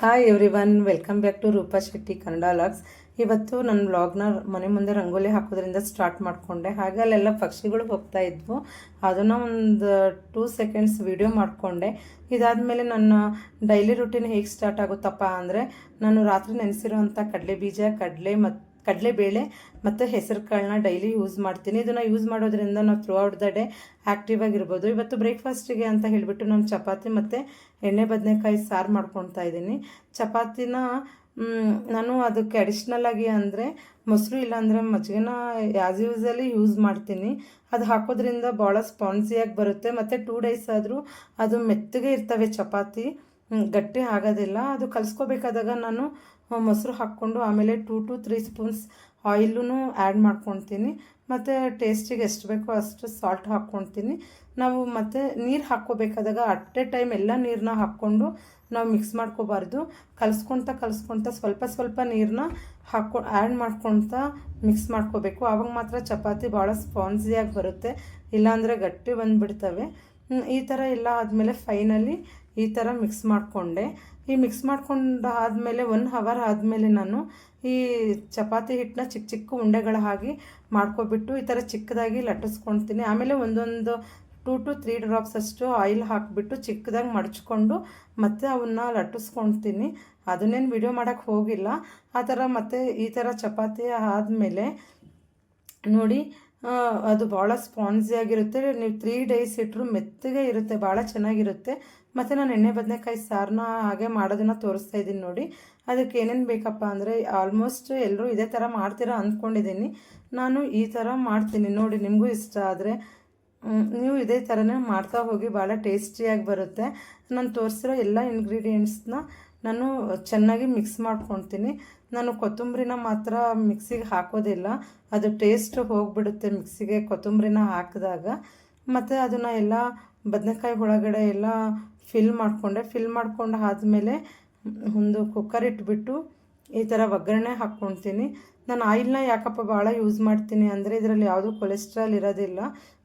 Hi everyone welcome back to Roopa Shetty Kannada vlogs ಇವತ್ತು ನನ್ನ ವ್ಲಾಗ್ನ ಮನೆ ಮುಂದೆ ರಂಗೋಲಿ ಹಾಕೋದ್ರಿಂದ ಸ್ಟಾರ್ಟ್ ಮಾಡಿಕೊಂಡೆ. ಹಾಗೆ ಅಲ್ಲೆಲ್ಲ ಪಕ್ಷಿಗಳು ಹೋಗ್ತಾ ಇದ್ವು. ಅದನ್ನು ಒಂದು ಟೂ ಸೆಕೆಂಡ್ಸ್ ವಿಡಿಯೋ ಮಾಡಿಕೊಂಡೆ. ಇದಾದಮೇಲೆ ನನ್ನ ಡೈಲಿ ರುಟೀನ್ ಹೇಗೆ ಸ್ಟಾರ್ಟ್ ಆಗುತ್ತಪ್ಪ ಅಂದರೆ, ನಾನು ರಾತ್ರಿ ನೆನೆಸಿರೋಂಥ ಕಡಲೆ ಬೀಜ, ಕಡಲೆ ಮತ್ತು ಕಡಲೆಬೇಳೆ ಮತ್ತು ಹೆಸರು ಕಾಳನ್ನ ಡೈಲಿ ಯೂಸ್ ಮಾಡ್ತೀನಿ. ಇದನ್ನು ಯೂಸ್ ಮಾಡೋದ್ರಿಂದ ನಾವು throughout the day active ಆಗಿರ್ಬೋದು. ಇವತ್ತು ಬ್ರೇಕ್ಫಾಸ್ಟಿಗೆ ಅಂತ ಹೇಳಿಬಿಟ್ಟು ನಾನು ಚಪಾತಿ ಮತ್ತು ಎಣ್ಣೆ, ಬದನೆಕಾಯಿ, ಸಾರು ಮಾಡ್ಕೊತಾ ಇದ್ದೀನಿ. ಚಪಾತಿನ ನಾನು ಅದಕ್ಕೆ ಅಡಿಷ್ನಲ್ ಆಗಿ ಅಂದರೆ ಮೊಸರು ಇಲ್ಲಾಂದರೆ ಮಜ್ಜಿಗೆನ ಆ್ಯಸ್ ಯೂಸಲ್ಲಿ ಯೂಸ್ ಮಾಡ್ತೀನಿ. ಅದು ಹಾಕೋದ್ರಿಂದ ಭಾಳ ಸ್ಪಾನ್ಸಿಯಾಗಿ ಬರುತ್ತೆ. ಮತ್ತು ಟೂ ಡೇಸ್ ಆದರೂ ಅದು ಮೆತ್ತಗೆ ಇರ್ತವೆ ಚಪಾತಿ. ಗಟ್ಟಿ ಆಗೋದಿಲ್ಲ. ಅದು ಕಲಿಸ್ಕೋಬೇಕಾದಾಗ ನಾನು ಮೊಸರು ಹಾಕ್ಕೊಂಡು ಆಮೇಲೆ ಟೂ ಟು ತ್ರೀ ಸ್ಪೂನ್ಸ್ ಆಯಿಲೂ ಆ್ಯಡ್ ಮಾಡ್ಕೊತೀನಿ ಮತ್ತು ಟೇಸ್ಟಿಗೆ ಎಷ್ಟು ಬೇಕೋ ಅಷ್ಟು ಸಾಲ್ಟ್ ಹಾಕ್ಕೊತೀನಿ ನಾವು ಮತ್ತು ನೀರು ಹಾಕ್ಕೋಬೇಕಾದಾಗ ಅಟ್ ಎ ಟೈಮ್ ಎಲ್ಲ ನೀರನ್ನ ಹಾಕ್ಕೊಂಡು ನಾವು ಮಿಕ್ಸ್ ಮಾಡ್ಕೋಬಾರ್ದು. ಕಲಿಸ್ಕೊತ ಕಲಿಸ್ಕೊತ ಸ್ವಲ್ಪ ಸ್ವಲ್ಪ ನೀರನ್ನ ಹಾಕ್ಕೊ ಆ್ಯಡ್ ಮಾಡ್ಕೊತ ಮಿಕ್ಸ್ ಮಾಡ್ಕೋಬೇಕು. ಆವಾಗ ಮಾತ್ರ ಚಪಾತಿ ಭಾಳ ಸ್ಪಾನ್ಸಿಯಾಗಿ ಬರುತ್ತೆ. ಇಲ್ಲಾಂದರೆ ಗಟ್ಟಿ ಬಂದುಬಿಡ್ತವೆ. ಈ ಥರ ಎಲ್ಲ ಆದಮೇಲೆ ಫೈನಲಿ ಈ ಥರ ಮಿಕ್ಸ್ ಮಾಡಿಕೊಂಡೆ. ಈ ಮಿಕ್ಸ್ ಮಾಡ್ಕೊಂಡು ಆದಮೇಲೆ ಒನ್ ಹವರ್ ಆದಮೇಲೆ ನಾನು ಈ ಚಪಾತಿ ಹಿಟ್ಟನ್ನ ಚಿಕ್ಕ ಚಿಕ್ಕ ಉಂಡೆಗಳ ಹಾಗೆ ಮಾಡ್ಕೊಬಿಟ್ಟು ಈ ಥರ ಚಿಕ್ಕದಾಗಿ ಲಟ್ಟಿಸ್ಕೊಳ್ತೀನಿ. ಆಮೇಲೆ ಒಂದೊಂದು ಟೂ ಟು ತ್ರೀ ಡ್ರಾಪ್ಸ್ ಅಷ್ಟು ಆಯಿಲ್ ಹಾಕಿಬಿಟ್ಟು ಚಿಕ್ಕದಾಗಿ ಮಡಚ್ಕೊಂಡು ಮತ್ತೆ ಅವನ್ನ ಲಟ್ಟಿಸ್ಕೊಳ್ತೀನಿ. ಅದನ್ನೇನು ವಿಡಿಯೋ ಮಾಡೋಕ್ಕೆ ಹೋಗಿಲ್ಲ. ಆ ಥರ ಮತ್ತು ಈ ಥರ ಚಪಾತಿ ಆದಮೇಲೆ ನೋಡಿ ಅದು ಭಾಳ ಸ್ಪಾನ್ಸಿಯಾಗಿರುತ್ತೆ ನೀವು ತ್ರೀ ಡೇಸ್ ಇಟ್ಟರು ಮೆತ್ತಗೆ ಇರುತ್ತೆ ಭಾಳ ಚೆನ್ನಾಗಿರುತ್ತೆ. ಮತ್ತು ನಾನು ಎಣ್ಣೆ ಬದನೆಕಾಯಿ ಸಾರನ್ನ ಹಾಗೆ ಮಾಡೋದನ್ನು ತೋರಿಸ್ತಾ ಇದ್ದೀನಿ ನೋಡಿ. ಅದಕ್ಕೆ ಏನೇನು ಬೇಕಪ್ಪ ಅಂದರೆ ಆಲ್ಮೋಸ್ಟ್ ಎಲ್ಲರೂ ಇದೇ ಥರ ಮಾಡ್ತೀರಾ ಅಂದ್ಕೊಂಡಿದ್ದೀನಿ ನಾನು ಈ ಥರ ಮಾಡ್ತೀನಿ ನೋಡಿ, ನಿಮಗೂ ಇಷ್ಟ ಆದರೆ. ನೀವು ಇದೇ ಥರನೇ ಮಾಡ್ತಾ ಹೋಗಿ ಭಾಳ ಟೇಸ್ಟಿಯಾಗಿ ಬರುತ್ತೆ. ನಾನು ತೋರಿಸಿರೋ ಎಲ್ಲ ಇಂಗ್ರೀಡಿಯೆಂಟ್ಸ್ನ ನಾನು ಚೆನ್ನಾಗಿ ಮಿಕ್ಸ್ ಮಾಡ್ಕೊತೀನಿ ನಾನು ಕೊತ್ತಂಬರಿನ ಮಾತ್ರ ಮಿಕ್ಸಿಗೆ ಹಾಕೋದಿಲ್ಲ. ಅದು ಟೇಸ್ಟ್ ಹೋಗಿಬಿಡುತ್ತೆ ಮಿಕ್ಸಿಗೆ ಕೊತ್ತಂಬರಿನ ಹಾಕಿದಾಗ. ಮತ್ತು ಅದನ್ನು ಎಲ್ಲ ಬದನೆಕಾಯಿ ಒಳಗಡೆ ಎಲ್ಲ ಫಿಲ್ ಮಾಡಿಕೊಂಡೆ. ಫಿಲ್ ಮಾಡ್ಕೊಂಡು ಆದಮೇಲೆ ಒಂದು ಕುಕ್ಕರ್ ಇಟ್ಬಿಟ್ಟು ಈ ಥರ ಒಗ್ಗರಣೆ ಹಾಕ್ಕೊಳ್ತೀನಿ. ನಾನು ಆಯಿಲ್ನ ಯಾಕಪ್ಪ ಭಾಳ ಯೂಸ್ ಮಾಡ್ತೀನಿ ಅಂದರೆ ಇದರಲ್ಲಿ ಯಾವುದೂ ಕೊಲೆಸ್ಟ್ರಾಲ್ ಇರೋದಿಲ್ಲ.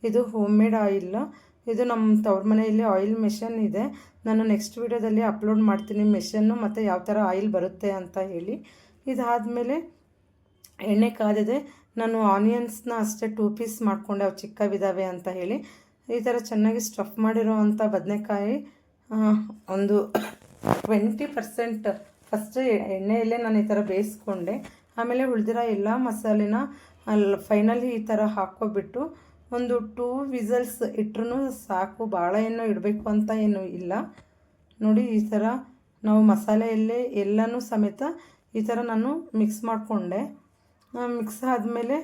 ಇದು ಹೋಮ್ ಮೇಡ್ ಆಯಿಲ್ ಇದು ನಮ್ಮ ತವ್ರ ಮನೆಯಲ್ಲಿ ಆಯಿಲ್ ಮೆಷನ್ ಇದೆ. ನಾನು ನೆಕ್ಸ್ಟ್ ವೀಡಿಯೋದಲ್ಲಿ ಅಪ್ಲೋಡ್ ಮಾಡ್ತೀನಿ ಮೆಷನ್ನು ಮತ್ತು ಯಾವ ಥರ ಆಯಿಲ್ ಬರುತ್ತೆ ಅಂತ ಹೇಳಿ. ಇದಾದಮೇಲೆ ಎಣ್ಣೆ ಕಾದಿದೆ ನಾನು ಆನಿಯನ್ಸ್ನ ಅಷ್ಟೇ ಟೂ ಪೀಸ್ ಮಾಡಿಕೊಂಡೆ, ಅವು ಚಿಕ್ಕವಿದ್ದಾವೆ ಅಂತ ಹೇಳಿ. ಈ ಥರ ಚೆನ್ನಾಗಿ ಸ್ಟಫ್ ಮಾಡಿರೋವಂಥ ಬದನೆಕಾಯಿ ಒಂದು ಟ್ವೆಂಟಿ ಪರ್ಸೆಂಟ್ ಫಸ್ಟ್ ಎಣ್ಣೆಯಲ್ಲೇ ನಾನು ಈ ಥರ ಬೇಯಿಸ್ಕೊಂಡೆ. ಆಮೇಲೆ ಉಳಿದಿರೋ ಎಲ್ಲ ಮಸಾಲೆನ ಅಲ್ಲಿ ಫೈನಲಿ ಈ ಥರ ಹಾಕ್ಕೊಬಿಟ್ಟು ಒಂದು ಟೂ ವಿಸಲ್ಸ್ ಇಟ್ರೂ ಸಾಕು ಭಾಳ ಏನು ಇಡಬೇಕು ಅಂತ ಏನು ಇಲ್ಲ. ನೋಡಿ, ಈ ಥರ ನಾವು ಮಸಾಲೆಯಲ್ಲೇ ಎಲ್ಲನೂ ಸಮೇತ ಈ ಥರ ನಾನು ಮಿಕ್ಸ್ ಮಾಡಿಕೊಂಡೆ. ಮಿಕ್ಸ್ ಆದಮೇಲೆ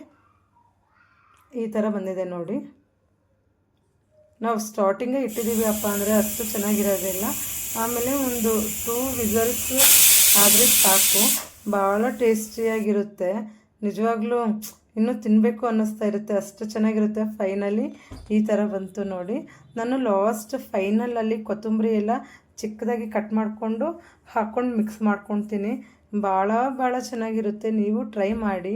ಈ ಥರ ಬಂದಿದೆ ನೋಡಿ. ನಾವು ಸ್ಟಾರ್ಟಿಂಗೇ ಇಟ್ಟಿದ್ದೀವಿ ಅಪ್ಪ ಅಂದರೆ ಅಷ್ಟು ಚೆನ್ನಾಗಿರೋದಿಲ್ಲ. ಆಮೇಲೆ ಒಂದು ಟೂ ವಿಸಲ್ಸ್ ಆದರೆ ಸಾಕು. ಭಾಳ ಟೇಸ್ಟಿಯಾಗಿರುತ್ತೆ ನಿಜವಾಗ್ಲೂ ಇನ್ನೂ ತಿನ್ನಬೇಕು ಅನ್ನಿಸ್ತಾ ಇರುತ್ತೆ, ಅಷ್ಟು ಚೆನ್ನಾಗಿರುತ್ತೆ ಫೈನಲಿ ಈ ಥರ ಬಂತು ನೋಡಿ. ನಾನು ಲಾಸ್ಟ್ ಫೈನಲಲ್ಲಿ ಕೊತ್ತಂಬರಿ ಎಲ್ಲ ಚಿಕ್ಕದಾಗಿ ಕಟ್ ಮಾಡಿಕೊಂಡು ಹಾಕ್ಕೊಂಡು ಮಿಕ್ಸ್ ಮಾಡ್ಕೊತೀನಿ ಭಾಳ ಭಾಳ ಚೆನ್ನಾಗಿರುತ್ತೆ, ನೀವು ಟ್ರೈ ಮಾಡಿ.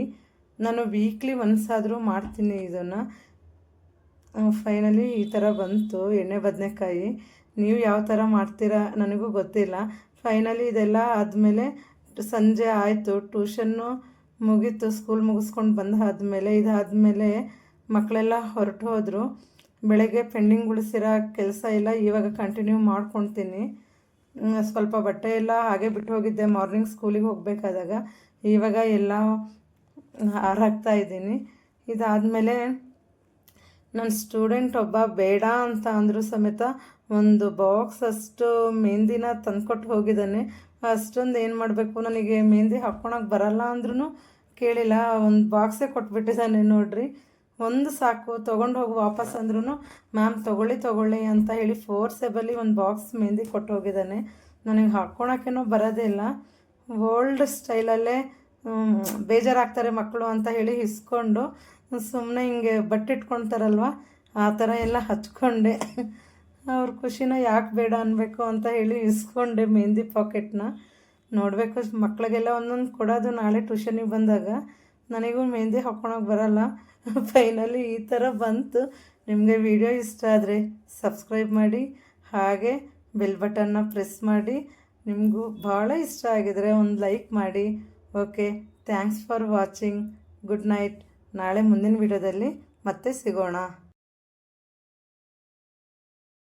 ನಾನು ವೀಕ್ಲಿ ಒನ್ಸ್ ಆದರೂ ಮಾಡ್ತೀನಿ ಇದನ್ನು. ಫೈನಲಿ ಈ ಥರ ಬಂತು, ಎಣ್ಣೆ ಬದನೆಕಾಯಿ. ನೀವು ಯಾವ ಥರ ಮಾಡ್ತೀರಾ ನನಗೂ ಗೊತ್ತಿಲ್ಲ. ಫೈನಲಿ ಇದೆಲ್ಲ ಆದಮೇಲೆ ಸಂಜೆ ಆಯಿತು ಟ್ಯೂಷನ್ನು ಮುಗೀತು ಸ್ಕೂಲ್ ಮುಗಿಸ್ಕೊಂಡು ಬಂದಾದಮೇಲೆ, ಇದಾದಮೇಲೆ ಮಕ್ಕಳೆಲ್ಲ ಹೊರಟು ಹೋದರು. ಬೆಳಗ್ಗೆ ಪೆಂಡಿಂಗ್ ಉಳಿಸಿರೋ ಕೆಲಸ ಎಲ್ಲ ಇವಾಗ ಕಂಟಿನ್ಯೂ ಮಾಡ್ಕೊಳ್ತೀನಿ ಸ್ವಲ್ಪ ಬಟ್ಟೆ ಎಲ್ಲ ಹಾಗೆ ಬಿಟ್ಟು ಹೋಗಿದ್ದೆ ಮಾರ್ನಿಂಗ್ ಸ್ಕೂಲಿಗೆ ಹೋಗಬೇಕಾದಾಗ. ಇವಾಗ ಎಲ್ಲ ಹಾರಾಕ್ತಾ ಇದ್ದೀನಿ. ಇದಾದಮೇಲೆ ನನ್ನ ಸ್ಟೂಡೆಂಟ್ ಒಬ್ಬ ಬೇಡ ಅಂತ ಅಂದರೂ ಸಮೇತ ಒಂದು ಬಾಕ್ಸ್ ಅಷ್ಟು ಮೆಹಂದಿನ ತಂದುಕೊಟ್ಟು ಹೋಗಿದ್ದಾನೆ. ಅಷ್ಟೊಂದು ಏನು ಮಾಡಬೇಕು? ನನಗೆ ಮೆಹಂದಿ ಹಾಕ್ಕೊಳಕ್ಕೆ ಬರಲ್ಲ ಅಂದ್ರೂ ಕೇಳಿಲ್ಲ. ಒಂದು ಬಾಕ್ಸೇ ಕೊಟ್ಬಿಟ್ಟಿದ್ದಾನೆ ನೋಡ್ರಿ. ಒಂದು ಸಾಕು, ತೊಗೊಂಡು ಹೋಗಿ ವಾಪಸ್ ಅಂದ್ರೂ ಮ್ಯಾಮ್, ತೊಗೊಳ್ಳಿ ತೊಗೊಳ್ಳಿ ಅಂತ ಹೇಳಿ ಫೋರ್ಸೆಬಲಿ ಒಂದು ಬಾಕ್ಸ್ ಮೆಹಂದಿ ಕೊಟ್ಟು ಹೋಗಿದ್ದಾನೆ. ನನಗೆ ಹಾಕ್ಕೊಳಕ್ಕೇನೋ ಬರೋದೇ ಇಲ್ಲ. ಓಲ್ಡ್ ಸ್ಟೈಲಲ್ಲೇ ಬೇಜಾರಾಗ್ತಾರೆ ಮಕ್ಕಳು ಅಂತ ಹೇಳಿ ಇಸ್ಕೊಂಡು ಸುಮ್ಮನೆ ಹಿಂಗೆ ಬಟ್ಟೆ ಇಟ್ಕೊಳ್ತಾರಲ್ವ ಆ ಥರ ಎಲ್ಲ ಹಚ್ಕೊಂಡೆ. ಅವ್ರ ಖುಷಿನ ಯಾಕೆ ಬೇಡ ಅನ್ನಬೇಕು ಅಂತ ಹೇಳಿ ಇಸ್ಕೊಂಡೆ ಮೆಹಂದಿ ಪಾಕೆಟ್ನ ನೋಡಬೇಕು ಮಕ್ಕಳಿಗೆಲ್ಲ ಒಂದೊಂದು ಕೊಡೋದು ನಾಳೆ ಟ್ಯೂಷನಿಗೆ ಬಂದಾಗ. ನನಗೂ ಮೆಹಂದಿ ಹಾಕ್ಕೊಳಕ್ಕೆ ಬರಲ್ಲ. ಫೈನಲಿ ಈ ಥರ ಬಂತು. ನಿಮಗೆ ವಿಡಿಯೋ ಇಷ್ಟ ಆದರೆ ಸಬ್ಸ್ಕ್ರೈಬ್ ಮಾಡಿ, ಹಾಗೆ ಬೆಲ್ ಬಟನ್ನ ಪ್ರೆಸ್ ಮಾಡಿ. ನಿಮಗೂ ಭಾಳ ಇಷ್ಟ ಆಗಿದರೆ ಒಂದು ಲೈಕ್ ಮಾಡಿ. Okay thanks for watching good night ನಾಳೆ ಮುಂದಿನ ವಿಡಿಯೋದಲ್ಲಿ ಮತ್ತೆ ಸಿಗೋಣ.